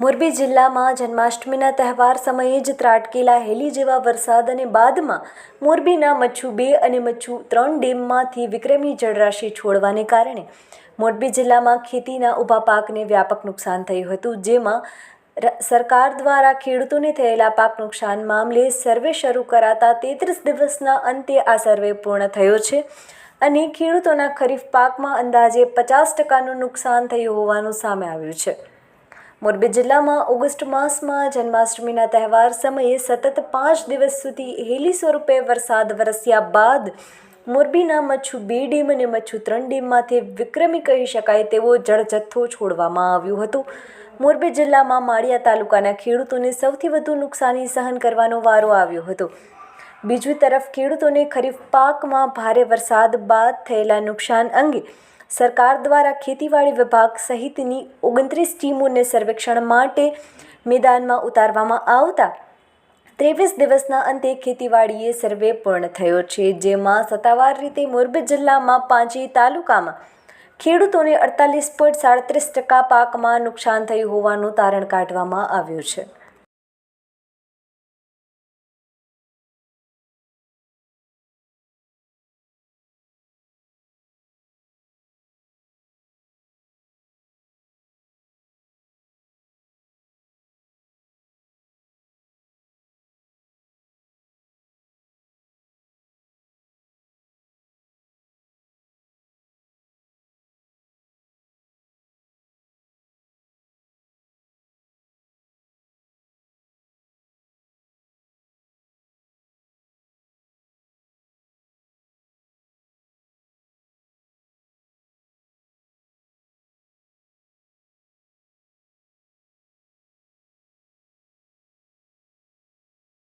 મોરબી જિલ્લામાં જન્માષ્ટમીના તહેવાર સમયે જ ત્રાટકેલા હેલી જેવા વરસાદ અને બાદમાં મોરબીના મચ્છુ બે અને મચ્છુ ત્રણ ડેમમાંથી વિક્રમી જળરાશિ છોડવાને કારણે મોરબી જિલ્લામાં ખેતીના ઊભા પાકને વ્યાપક નુકસાન થયું હતું, જેમાં સરકાર દ્વારા ખેડૂતોને થયેલા પાક નુકસાન મામલે સર્વે શરૂ કરાતા તેત્રીસ દિવસના અંતે આ સર્વે પૂર્ણ થયો છે અને ખેડૂતોના ખરીફ પાકમાં અંદાજે પચાસ ટકાનું નુકસાન થયું હોવાનું સામે આવ્યું છે. મોરબી જિલ્લામાં ઓગસ્ટ માસમાં જન્માષ્ટમીના તહેવાર સમયે સતત પાંચ દિવસ સુધી હેલી સ્વરૂપે વરસાદ વરસ્યા બાદ મોરબીના મચ્છુ બે ડેમ અને મચ્છુ ત્રણ ડેમમાંથી વિક્રમી કહી શકાય તેવો જળજથ્થો છોડવામાં આવ્યું હતું. મોરબી જિલ્લામાં માળિયા તાલુકાના ખેડૂતોને સૌથી વધુ નુકસાની સહન કરવાનો વારો આવ્યો હતો. બીજી તરફ ખેડૂતોને ખરીફ પાકમાં ભારે વરસાદ બાદ થયેલા નુકસાન અંગે સરકાર દ્વારા ખેતીવાડી વિભાગ સહિતની ઓગણત્રીસ ટીમોને સર્વેક્ષણ માટે મેદાનમાં ઉતારવામાં આવતા ત્રેવીસ દિવસના અંતે ખેતીવાડીએ સર્વે પૂર્ણ થયો છે, જેમાં સત્તાવાર રીતે મોરબી જિલ્લામાં પાંચેય તાલુકામાં ખેડૂતોને અડતાલીસ પોઈન્ટ સાડત્રીસ ટકા પાકમાં નુકસાન થયું હોવાનું તારણ કાઢવામાં આવ્યું છે.